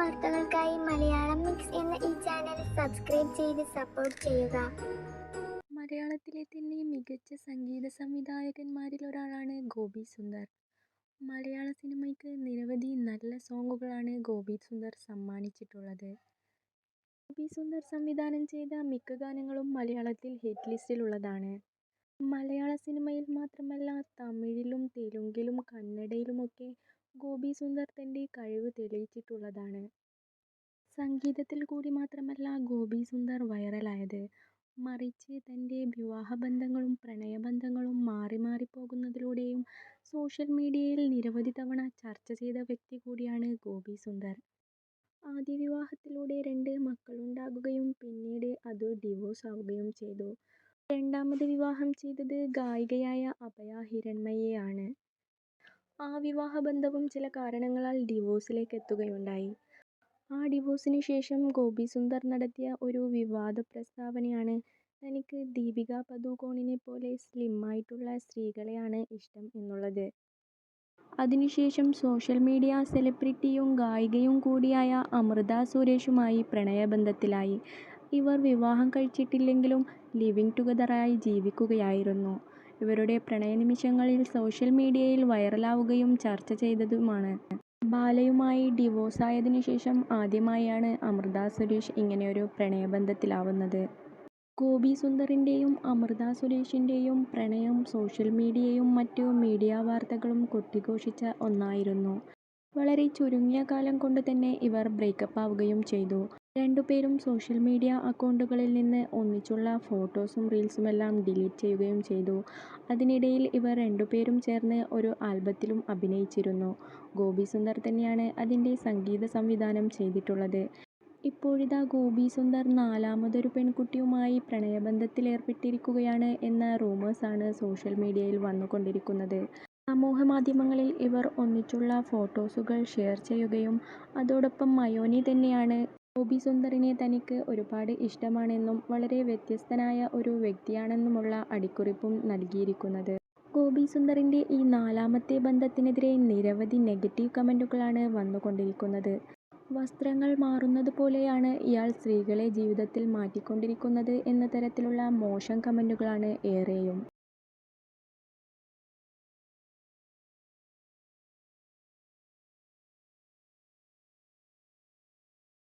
വാർത്തകൾക്കായി മലയാളം മിക്സ് എന്ന ഈ ചാനൽ സബ്സ്ക്രൈബ് ചെയ്ത് സപ്പോർട്ട് ചെയ്യുക. മലയാളത്തിലെ തന്നെ മികച്ച സംഗീത സംവിധായകന്മാരിൽ ഒരാളാണ് ഗോപി സുന്ദർ. മലയാള സിനിമയ്ക്ക് നിരവധി നല്ല സോങ്ങുകളാണ് ഗോപി സുന്ദർ സമ്മാനിച്ചിട്ടുള്ളത്. ഗോപി സുന്ദർ സംവിധാനം ചെയ്ത മിക്ക ഗാനങ്ങളും മലയാളത്തിൽ ഹിറ്റ് ലിസ്റ്റിലുള്ളതാണ് മലയാള സിനിമയിൽ മാത്രമല്ല തമിഴിലും തെലുങ്കിലും കന്നഡയിലുമൊക്കെ ഗോപി സുന്ദർ തന്റെ കഴിവ് തെളിയിച്ചിട്ടുള്ളതാണ്. സംഗീതത്തിൽ കൂടി മാത്രമല്ല ഗോപി സുന്ദർ വൈറലായത്. മറിച്ച് തന്റെ വിവാഹബന്ധങ്ങളും പ്രണയബന്ധങ്ങളും മാറി മാറി പോകുന്നതിലൂടെയും സോഷ്യൽ മീഡിയയിൽ നിരവധി തവണ ചർച്ച ചെയ്ത വ്യക്തി കൂടിയാണ് ഗോപി സുന്ദർ ആദ്യ വിവാഹത്തിലൂടെ രണ്ട് മക്കളുണ്ടാകുകയും പിന്നീട് അത് ഡിവോഴ്സ് ആവുകയും ചെയ്തു. രണ്ടാമത് വിവാഹം ചെയ്തത് ഗായികയായ അഭയ ഹിരൺമയെയാണ് ആ വിവാഹബന്ധവും ചില കാരണങ്ങളാൽ ഡിവോഴ്സിലേക്ക് എത്തുകയുണ്ടായി ആ ഡിവോഴ്സിന് ശേഷം ഗോപി സുന്ദർ നടത്തിയ ഒരു വിവാദ പ്രസ്താവനയാണ് തനിക്ക് ദീപിക പദുകോണിനെ പോലെ സ്ലിമ്മായിട്ടുള്ള സ്ത്രീകളെയാണ് ഇഷ്ടം എന്നുള്ളത്. അതിനുശേഷം സോഷ്യൽ മീഡിയ സെലിബ്രിറ്റിയും ഗായികയും കൂടിയായ അമൃത സുരേഷുമായി പ്രണയബന്ധത്തിലായി. ഇവർ വിവാഹം കഴിച്ചിട്ടില്ലെങ്കിലും ലിവിങ് ടുഗദറായി ജീവിക്കുകയായിരുന്നു. ഇവരുടെ പ്രണയ പ്രണയനിമിഷങ്ങളിൽ സോഷ്യൽ മീഡിയയിൽ വൈറലാവുകയും ചർച്ച ചെയ്തതുമാണ്. ബാലയുമായി ഡിവോഴ്സായതിനു ശേഷം ആദ്യമായാണ് അമൃത സുരേഷ് ഇങ്ങനെയൊരു പ്രണയബന്ധത്തിലാവുന്നത്. ഗോപി സുന്ദറിന്റെയും അമൃത സുരേഷിന്റെയും പ്രണയം സോഷ്യൽ മീഡിയയും മറ്റു മീഡിയ വാർത്തകളും കൊട്ടിഘോഷിച്ച ഒന്നായിരുന്നു. വളരെ ചുരുങ്ങിയ കാലം കൊണ്ട് തന്നെ ഇവർ ബ്രേക്കപ്പ് ആവുകയും ചെയ്തു. രണ്ടുപേരും സോഷ്യൽ മീഡിയ അക്കൗണ്ടുകളിൽ നിന്ന് ഒന്നിച്ചുള്ള ഫോട്ടോസും റീൽസുമെല്ലാം ഡിലീറ്റ് ചെയ്യുകയും ചെയ്തു. അതിനിടയിൽ ഇവർ രണ്ടുപേരും ചേർന്ന് ഒരു ആൽബത്തിലും അഭിനയിച്ചിരുന്നു. ഗോപി സുന്ദർ തന്നെയാണ് അതിന്റെ സംഗീത സംവിധാനം ചെയ്തിട്ടുള്ളത്. ഇപ്പോഴിതാ ഗോപി സുന്ദർ നാലാമതൊരു പെൺകുട്ടിയുമായി പ്രണയബന്ധത്തിലേർപ്പെട്ടിരിക്കുകയാണ് എന്ന റൂമേഴ്സാണ് സോഷ്യൽ മീഡിയയിൽ വന്നുകൊണ്ടിരിക്കുന്നത്. സമൂഹ മാധ്യമങ്ങളിൽ ഇവർ ഒന്നിച്ചുള്ള ഫോട്ടോസുകൾ ഷെയർ ചെയ്യുകയും അതോടൊപ്പം മയോനി തന്നെയാണ്. ഗോപി സുന്ദറിനെ തനിക്ക് ഒരുപാട് ഇഷ്ടമാണെന്നും വളരെ വ്യത്യസ്തനായ ഒരു വ്യക്തിയാണെന്നുമുള്ള അടിക്കുറിപ്പും നൽകിയിരിക്കുന്നത്. ഗോപി സുന്ദറിന്റെ ഈ നാലാമത്തെ ബന്ധത്തിനെതിരെ നിരവധി നെഗറ്റീവ് കമന്റുകളാണ് വന്നുകൊണ്ടിരിക്കുന്നത്. വസ്ത്രങ്ങൾ മാറുന്നത് പോലെയാണ് ഇയാൾ സ്ത്രീകളെ ജീവിതത്തിൽ മാറ്റിക്കൊണ്ടിരിക്കുന്നത് എന്ന തരത്തിലുള്ള മോശം കമന്റുകളാണ് ഏറെയും.